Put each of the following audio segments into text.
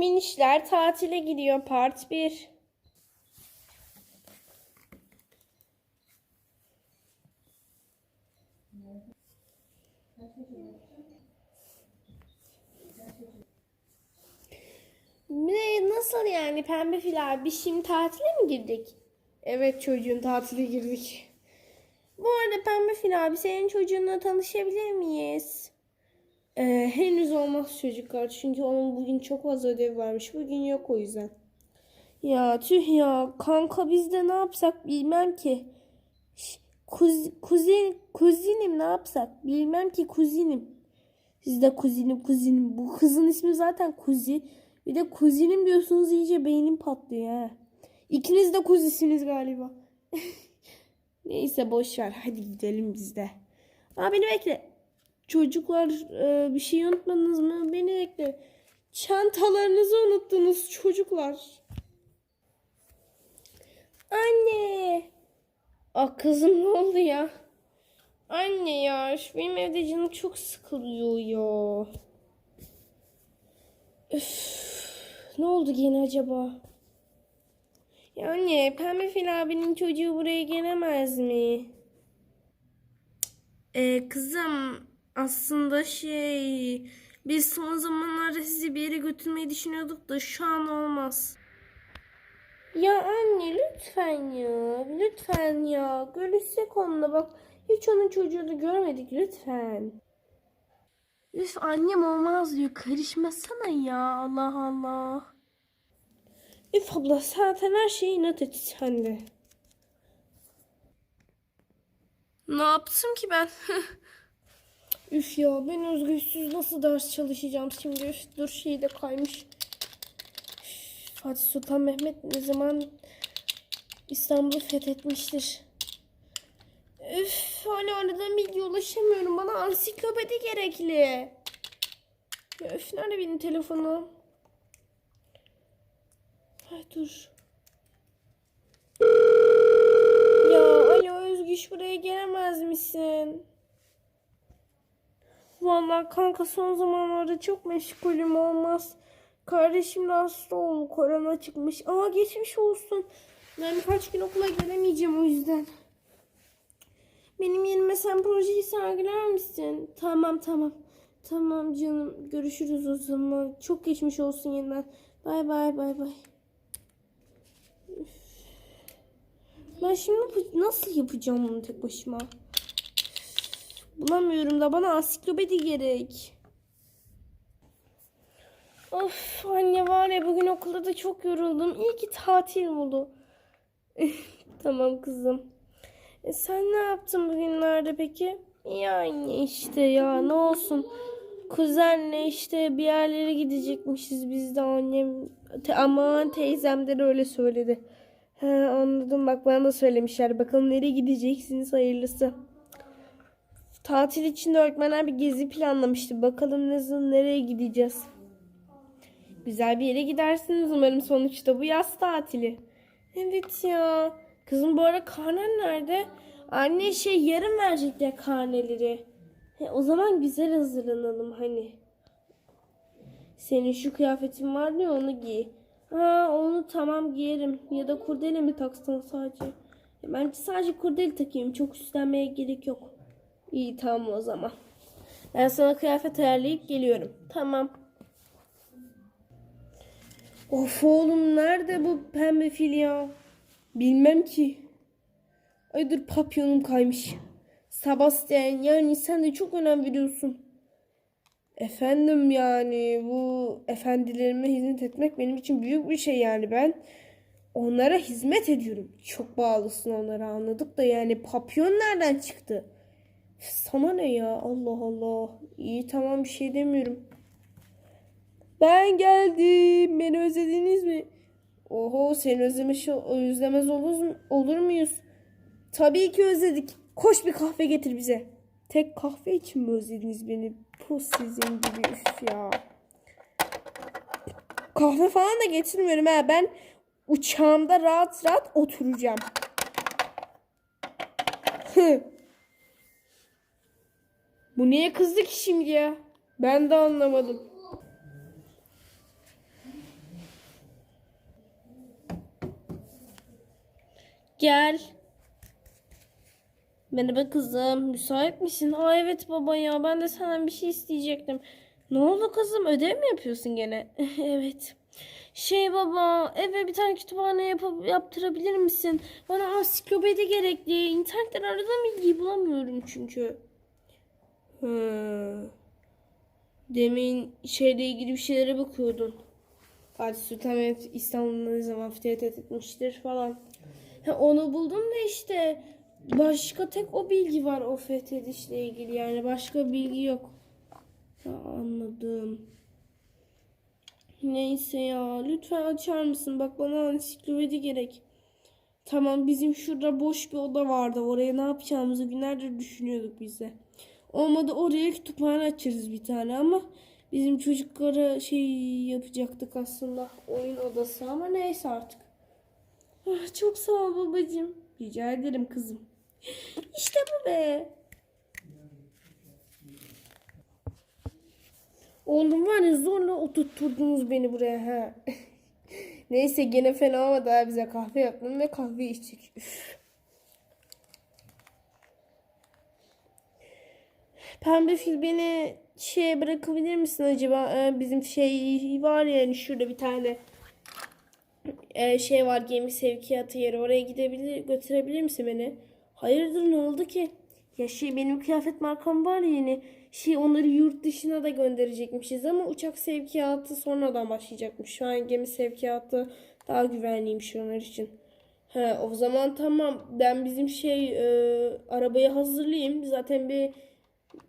Minişler tatile gidiyor part 1. Ne nasıl yani pembe fil abi şimdi tatile mi girdik? Evet çocuğun tatile girdik. Bu arada pembe fil abi senin çocuğunla tanışabilir miyiz? Ee, henüz olmaz çocuklar çünkü onun bugün çok fazla ödev varmış. Bugün yok o yüzden. Ya tüh ya kanka biz de ne yapsak bilmem ki. Kuz, kuzin, kuzinim ne yapsak bilmem ki kuzinim. Siz de kuzinim kuzinim. Bu kızın ismi zaten kuzi. Bir de kuzinim diyorsunuz iyice beynim patlıyor ha. İkiniz de kuzisiniz galiba. Neyse boş ver. Hadi gidelim biz de. Aa beni bekle. Çocuklar e, bir şey unutmadınız mı? Beni bekle. Çantalarınızı unuttunuz çocuklar. Anne. Aa kızım ne oldu ya? Anne ya şu benim evde canım çok sıkılıyor ya. Üf, ne oldu gene acaba? Ya anne Pembe Fil abinin çocuğu buraya gelemez mi? Ee, kızım aslında şey biz son zamanlarda sizi bir yere götürmeyi düşünüyorduk da şu an olmaz. Ya anne lütfen ya lütfen ya görüşsek onunla bak hiç onun çocuğunu görmedik lütfen. Üf annem olmaz diyor karışmasana ya Allah Allah. Üf abla zaten her şeyi inat et sen de. Ne yaptım ki ben? Üf ya ben özgürsüz nasıl ders çalışacağım şimdi? Üf, dur şey de kaymış. Üf, Fatih Sultan Mehmet ne zaman İstanbul'u fethetmiştir? Üf hala aradan bilgi ulaşamıyorum. Bana ansiklopedi gerekli. Ya üf nerede benim telefonum? Ay dur. Ya alo Özgüç buraya gelemez misin? Vallahi kanka son zamanlarda çok meşgulüm olmaz. Kardeşim de hasta oldu. Korona çıkmış. Ama geçmiş olsun. Ben birkaç gün okula gelemeyeceğim o yüzden. Benim yerime sen projeyi sergiler misin? Tamam tamam. Tamam canım. Görüşürüz o zaman. Çok geçmiş olsun yeniden. Bay bay bay bay. Ben şimdi nasıl yapacağım bunu tek başıma? Bulamıyorum da bana ansiklopedi gerek. Of anne var ya bugün okulda da çok yoruldum. İyi ki tatil oldu. tamam kızım. E sen ne yaptın bugünlerde peki? Anne işte ya ne olsun. Kuzenle işte bir yerlere gidecekmişiz biz de annem. Te, aman teyzem de öyle söyledi. He anladım bak bana da söylemişler. Bakalım nereye gideceksiniz hayırlısı. Tatil için öğretmenler bir gezi planlamıştı. Bakalım nasıl nereye gideceğiz. Güzel bir yere gidersiniz umarım sonuçta bu yaz tatili. Evet ya. Kızım bu ara karnen nerede? Anne şey yarın verecekler karneleri. He, o zaman güzel hazırlanalım hani. Senin şu kıyafetin var ya onu giy. Ha onu tamam giyerim. Ya da kurdele mi taksan sadece? Ya Ben sadece kurdele takayım. Çok üstlenmeye gerek yok. İyi tamam o zaman. Ben sana kıyafet ayarlayıp geliyorum. Tamam. Of oğlum nerede bu pembe fil ya? Bilmem ki. Ay dur papyonum kaymış. Sebastian yani sen de çok önem veriyorsun. Efendim yani bu efendilerime hizmet etmek benim için büyük bir şey yani ben onlara hizmet ediyorum. Çok bağlısın onlara anladık da yani papyon nereden çıktı? Sana ne ya Allah Allah. İyi tamam bir şey demiyorum. Ben geldim. Beni özlediniz mi? Oho seni özlemiş, özlemez olur, olur muyuz? Tabii ki özledik. Koş bir kahve getir bize. Tek kahve için mi özlediniz beni? Pus sizin gibi üf ya. Kahve falan da getirmiyorum ha. Ben uçağımda rahat rahat oturacağım. Hı. Bu neye kızdı ki şimdi ya? Ben de anlamadım. Gel. Merhaba kızım. Müsait misin? Aa evet baba ya. Ben de senden bir şey isteyecektim. Ne oldu kızım? Ödev mi yapıyorsun gene? evet. Şey baba eve bir tane kütüphane yap yaptırabilir misin? Bana ansiklopedi gerekli. İnternetten aradığım bilgiyi bulamıyorum çünkü. Demin şeyle ilgili bir şeylere bakıyordun. Fatih Sultan Mehmet İstanbul'u ne zaman fethetmiştir falan. Ha, onu buldum da işte başka tek o bilgi var o fethedişle ilgili yani başka bilgi yok. Ha, anladım. Neyse ya lütfen açar mısın? Bak bana ansiklopedi gerek. Tamam bizim şurada boş bir oda vardı. Oraya ne yapacağımızı günlerdir düşünüyorduk biz de. Olmadı oraya kütüphane açarız bir tane ama bizim çocuklara şey yapacaktık aslında oyun odası ama neyse artık. Ah, çok sağ ol babacığım. Rica ederim kızım. İşte bu be. Oğlum var ya zorla oturtturdunuz beni buraya ha. Neyse gene fena ama daha bize kahve yaptım ve kahve içtik. Üf. Pembe fil beni şeye bırakabilir misin acaba? Ee, bizim şey var ya hani şurada bir tane e, şey var gemi sevkiyatı yeri. Oraya gidebilir götürebilir misin beni? Hayırdır ne oldu ki? Ya şey benim kıyafet markam var ya yeni. Şey onları yurt dışına da gönderecekmişiz ama uçak sevkiyatı sonradan başlayacakmış. Şu an gemi sevkiyatı daha güvenliymiş onlar için. He, o zaman tamam. Ben bizim şey e, arabayı hazırlayayım. Zaten bir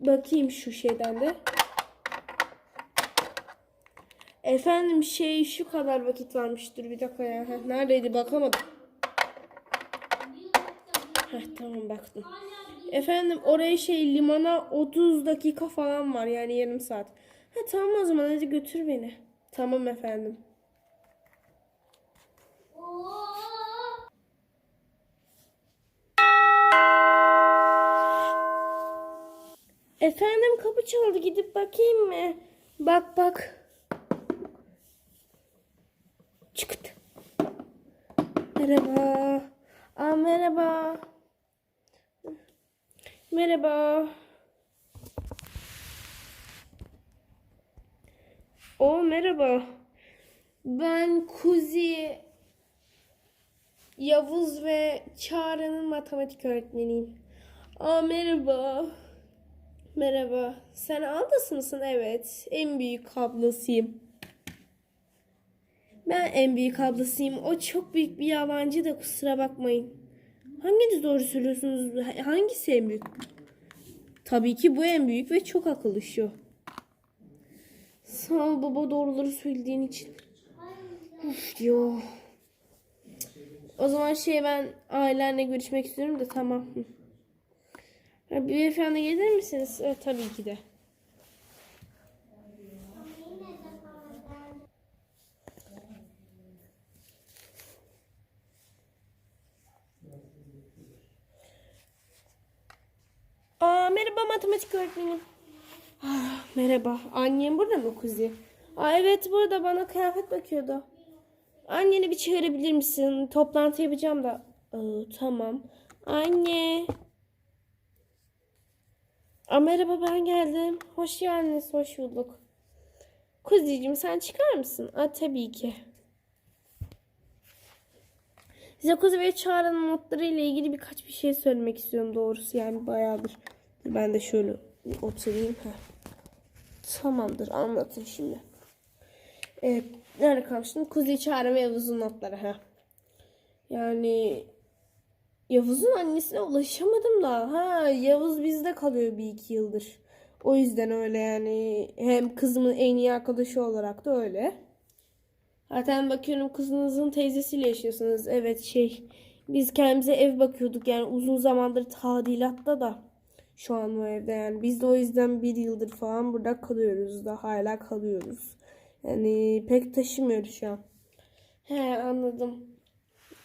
bakayım şu şeyden de. Efendim şey şu kadar vakit varmış. Dur bir dakika ya. Heh, neredeydi bakamadım. Heh, tamam baktım. Efendim oraya şey limana 30 dakika falan var yani yarım saat. Ha tamam o zaman hadi götür beni. Tamam efendim. Efendim kapı çaldı gidip bakayım mı? Bak bak. Çıktı. Merhaba. Aa merhaba. Merhaba. O merhaba. Ben Kuzi Yavuz ve Çağrı'nın matematik öğretmeniyim. Aa merhaba. Merhaba. Sen Aldası mısın? Evet. En büyük ablasıyım. Ben en büyük ablasıyım. O çok büyük bir yalancı da kusura bakmayın. Hanginiz doğru söylüyorsunuz? Hangisi en büyük? Tabii ki bu en büyük ve çok akıllı şu. Sağ ol baba doğruları söylediğin için. Uf diyor. O zaman şey ben ailenle görüşmek istiyorum da tamam. Beyefendi gelir misiniz? Evet, tabii ki de. Aa, merhaba matematik öğretmenim. Ah, merhaba. Annem burada mı Kuzi? Aa, evet burada bana kıyafet bakıyordu. Anneni bir çağırabilir misin? Toplantı yapacağım da. Aa, tamam. Anne. Aa, merhaba ben geldim. Hoş geldiniz. Hoş bulduk. Kuzi'cim sen çıkar mısın? Aa, tabii ki. Size Kuzi ve Çağrı'nın notları ile ilgili birkaç bir şey söylemek istiyorum doğrusu yani bayağıdır. Ben de şöyle oturayım. Heh. Tamamdır anlatın şimdi. Evet nerede kalmıştım? Kuzi Çağrı ve Yavuz'un notları. ha. Yani Yavuz'un annesine ulaşamadım da. Ha Yavuz bizde kalıyor bir iki yıldır. O yüzden öyle yani. Hem kızımın en iyi arkadaşı olarak da öyle. Zaten bakıyorum kızınızın teyzesiyle yaşıyorsunuz. Evet şey biz kendimize ev bakıyorduk yani uzun zamandır tadilatta da şu an o evde yani biz de o yüzden bir yıldır falan burada kalıyoruz da hala kalıyoruz. Yani pek taşımıyoruz şu an. He anladım.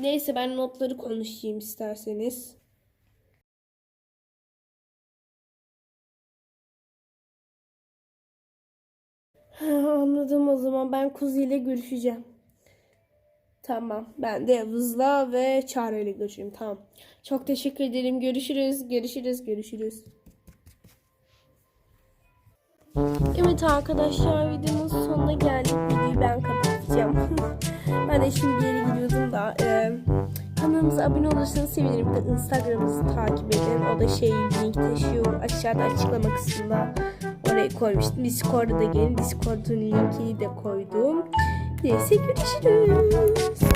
Neyse ben notları konuşayım isterseniz. Anladım o zaman ben Kuzi ile görüşeceğim. Tamam. Ben de Yavuz'la ve Çağrı ile görüşeyim. Tamam. Çok teşekkür ederim. Görüşürüz. Görüşürüz. Görüşürüz. Evet arkadaşlar videonun sonuna geldik. Şimdi bir yere gidiyordum da e, kanalımıza abone olursanız sevinirim. Bir de Instagram'ımızı takip edin. O da şey link taşıyor. Aşağıda açıklama kısmında oraya koymuştum. Discord'a da gelin. Discord'un linkini de koydum. Neyse görüşürüz.